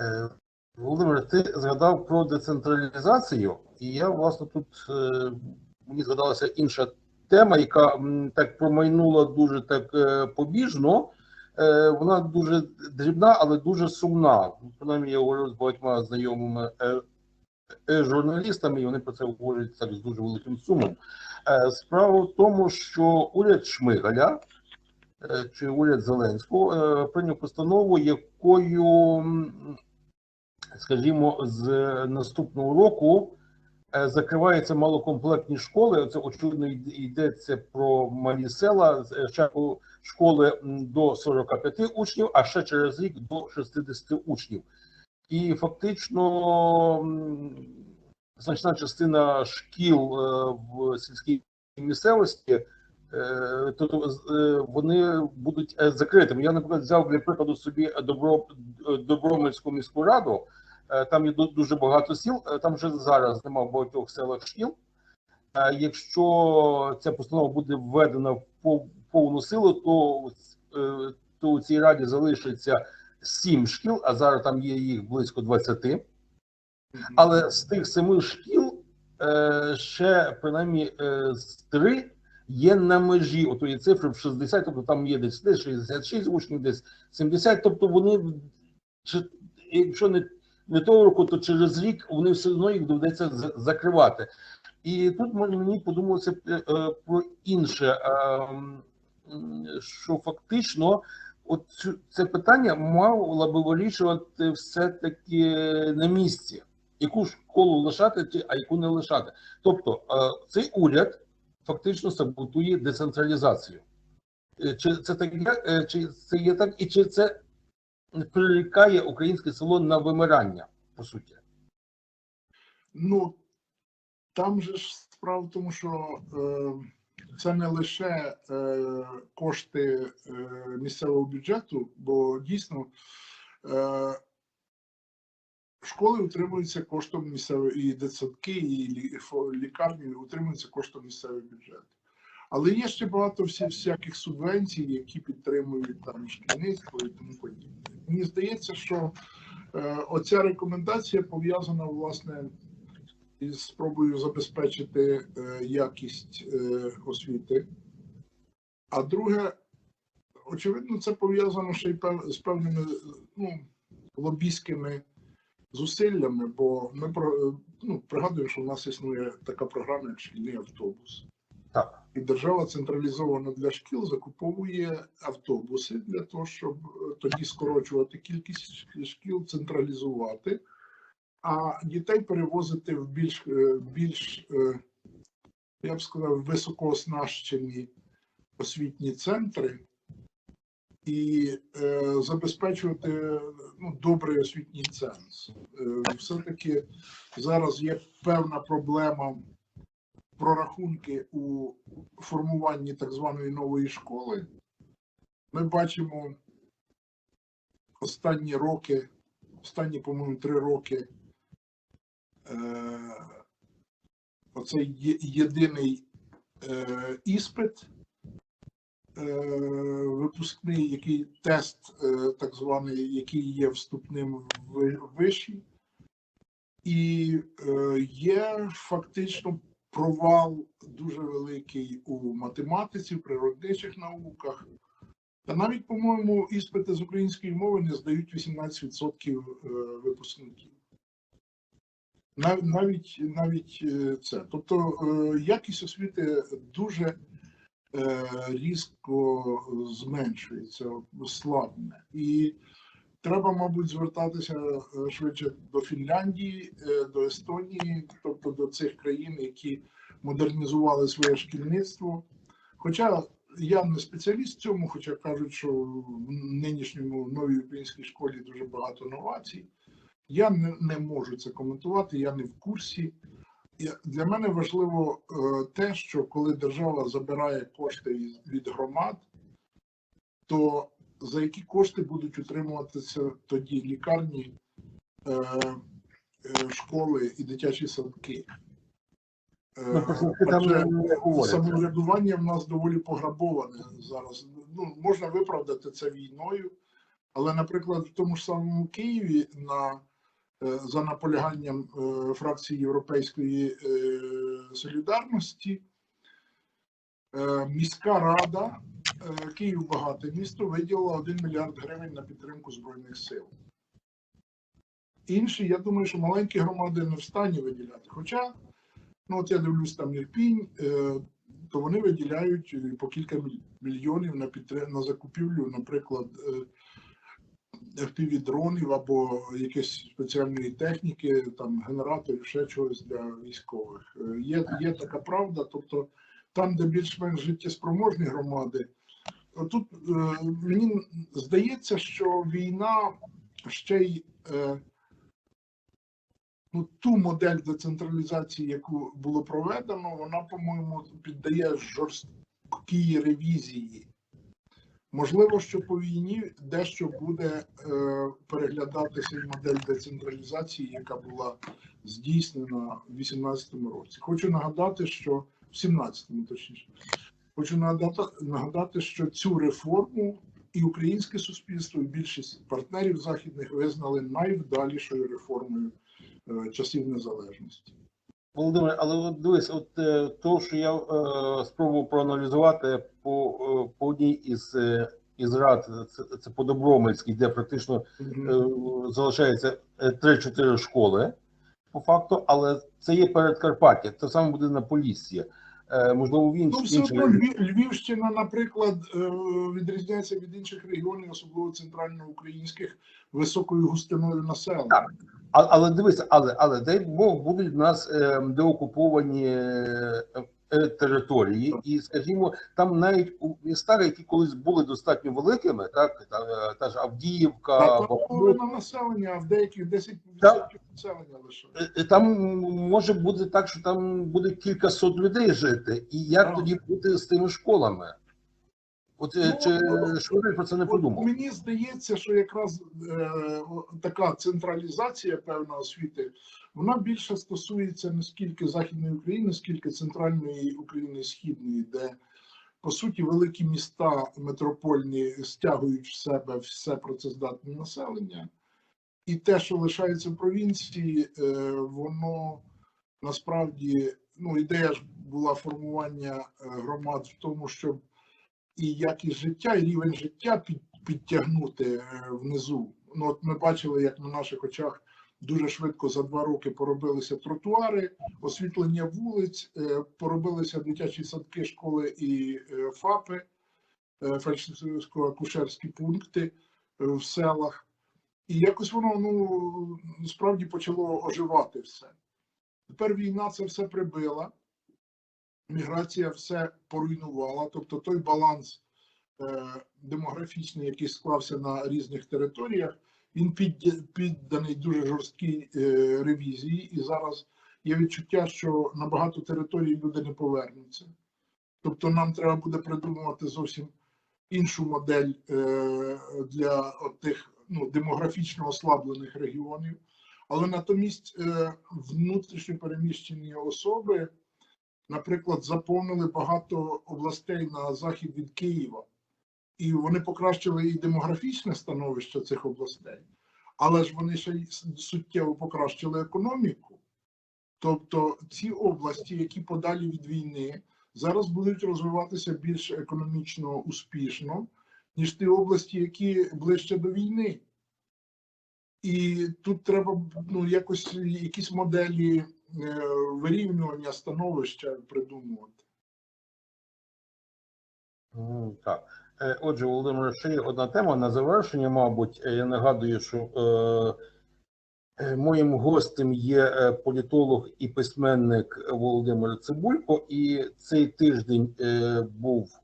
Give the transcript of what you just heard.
Е, Володимир, ти згадав про децентралізацію, і я, власне, тут е, мені згадалася інша тема, яка так промайнула дуже так е, побіжно. Вона дуже дрібна, але дуже сумна. Принаймні, я говорю з багатьма знайомими журналістами, і вони про це говорять так з дуже великим сумом. Справа в тому, що уряд Шмигаля чи уряд Зеленського е, прийняв постанову, якою, скажімо, з наступного року е, закриваються малокомплектні школи. Це очевидно йд- йдеться про малі села, з- е, школи до 45 учнів, а ще через рік до 60 учнів. І фактично значна частина шкіл е, в сільській місцевості е, то е, вони будуть е, закритими. Я, наприклад, взяв для прикладу собі Добро, Добромельську міську раду. Е, Там є дуже багато сіл, е, там вже зараз немає в багатьох селах шкіл. Е, Якщо ця постанова буде введена в повну силу, то, е, то у цій раді залишиться сім шкіл, а зараз там є їх близько 20. Але з тих семи шкіл е, ще принаймні е, з три є на межі отої цифри в 60, тобто там є десь десь 66 учнів, десь 70, тобто вони, якщо не, не того року, то через рік вони все одно їх доведеться закривати. І тут мені подумалося е, про інше, що фактично от це питання мало би вирішувати все-таки на місці яку школу лишати, а яку не лишати. Тобто е, цей уряд фактично саботує децентралізацію. Е, Чи це так е, чи це є так, і чи це прирікає українське село на вимирання, по суті? Ну там же ж справа в тому, що е, це не лише е, кошти е, місцевого бюджету, бо дійсно е, школи утримуються коштом місцевої і дитсадки, і лі- лікарні утримуються коштом місцевого бюджету. Але є ще багато всяких субвенцій, які підтримують там шкільництво і тому подібне. Мені здається, що е, оця рекомендація пов'язана власне із спробою забезпечити е, якість е, освіти. А друге, очевидно, це пов'язано ще й пев- з певними ну, лобійськими зусиллями, бо ми про- ну, пригадуємо, що в нас існує така програма, як шкільний автобус. Так. І держава централізовано для шкіл закуповує автобуси для того, щоб е, тоді скорочувати кількість шкіл, централізувати, а дітей перевозити в більш, е, більш е, я б сказав, високооснащені освітні центри і е, забезпечувати ну, добрий освітній ценз. Е, все-таки зараз є певна проблема прорахунки у формуванні так званої нової школи. Ми бачимо останні роки, останні, по-моєму, три роки. Е, оцей єдиний е, іспит випускний, який тест, е, так званий, який є вступним в ви- виші, і е, є фактично провал дуже великий у математиці, в природничих науках. Та навіть, по-моєму, іспити з української мови не здають 18% е, випускників. Навіть навіть е, це. Тобто е, якість освіти дуже е, різко зменшується, слабне. І треба, мабуть, звертатися е, швидше до Фінляндії, е, до Естонії, тобто до цих країн, які модернізували своє шкільництво. Хоча я не спеціаліст в цьому, хоча кажуть, що в нинішньому новій українській школі дуже багато новацій. Я не можу це коментувати, я не в курсі. Для мене важливо е, те, що коли держава забирає кошти від громад, то за які кошти будуть утримуватися тоді лікарні, е, е, школи і дитячі садки? Ну, самоврядування в нас доволі пограбоване зараз. Ну, можна виправдати це війною, Але, наприклад, в тому ж самому Києві на, за наполяганням е, фракції Європейської е, солідарності е, міська рада е, Київ багате місто виділила 1 мільярд гривень на підтримку Збройних сил. Інші, я думаю, що маленькі громади не в стані виділяти. Хоча, ну от я дивлюсь там Ірпінь, е, то вони виділяють е, по кілька мільйонів на підтри- на закупівлю, наприклад, fpv дронів або якоїсь спеціальної техніки, там генераторів, ще чогось для військових. Е, Є, є така правда, тобто там, де більш-менш життєспроможні громади, тут е, мені здається, що війна ще й е, ну, ту модель децентралізації, яку було проведено, вона, по-моєму, піддає жорсткій ревізії. Можливо, що по війні дещо буде е, переглядатися модель децентралізації, яка була здійснена в 2018 році. Хочу нагадати, що в 17-му точніше. Хочу нагадати, нагадати, що цю реформу і українське суспільство, і більшість партнерів західних визнали найвдалішою реформою е, часів незалежності. Володимир, але от дивись, от е, то, що я е, спробував проаналізувати по, е, по одній із, е, із рад, це, це по Добромельській, де практично е, залишається е, 3-4 школи по факту, але це є Передкарпаття, це саме буде на Поліссі. Е, можливо, в Ну, все одно Львівщина, наприклад, е, відрізняється від інших регіонів, особливо центральноукраїнських, високою густиною населення. Так. А, але дивися, але, але дай Бог будуть в нас е, деокуповані е, е, території, і скажімо, там навіть у містах, які колись були достатньо великими, так та, та ж Авдіївка, Та там Бахмут, населення, а в деяких 10% Так. населення лише. е, там може бути так, що там буде кількасот людей жити, і як Так. тоді бути з тими школами? От е, Ну, чи ну, про це не подумав? мені здається, що якраз е, така централізація певна освіти, вона більше стосується не скільки Західної України, скільки центральної України, східної, де по суті великі міста метропольні стягують в себе все працездатне населення, і те, що лишається в провінції, е, воно насправді ну ідея ж була формування е, громад в тому, щоб і якість життя, і рівень життя під, підтягнути е, внизу. Ну, от ми бачили, як на наших очах дуже швидко за два роки поробилися тротуари, освітлення вулиць, е, поробилися дитячі садки, школи і е, ФАПи, фельдшерсько-акушерські пункти в селах. І якось воно ну, справді почало оживати все. Тепер війна це все прибила міграція все поруйнувала, тобто той баланс е, демографічний, який склався на різних територіях, він під, підданий дуже жорсткій е, ревізії, і зараз є відчуття, що на багато територій люди не повернуться. Тобто нам треба буде придумувати зовсім іншу модель е, для тих ну, демографічно ослаблених регіонів. Але натомість внутрішньо переміщені особи наприклад, заповнили багато областей на захід від Києва, і вони покращили і демографічне становище цих областей, але ж вони ще й суттєво покращили економіку. Тобто ці області, які подалі від війни, зараз будуть розвиватися більш економічно успішно, ніж ті області, які ближче до війни. І тут треба ну, якось якісь моделі вирівнювання становища придумувати. Так. Е, Отже, Володимир, ще є одна тема на завершення, мабуть. Е, Я нагадую, що е, е, моїм гостем є е, політолог і письменник Володимир Цибулько, і цей тиждень е, був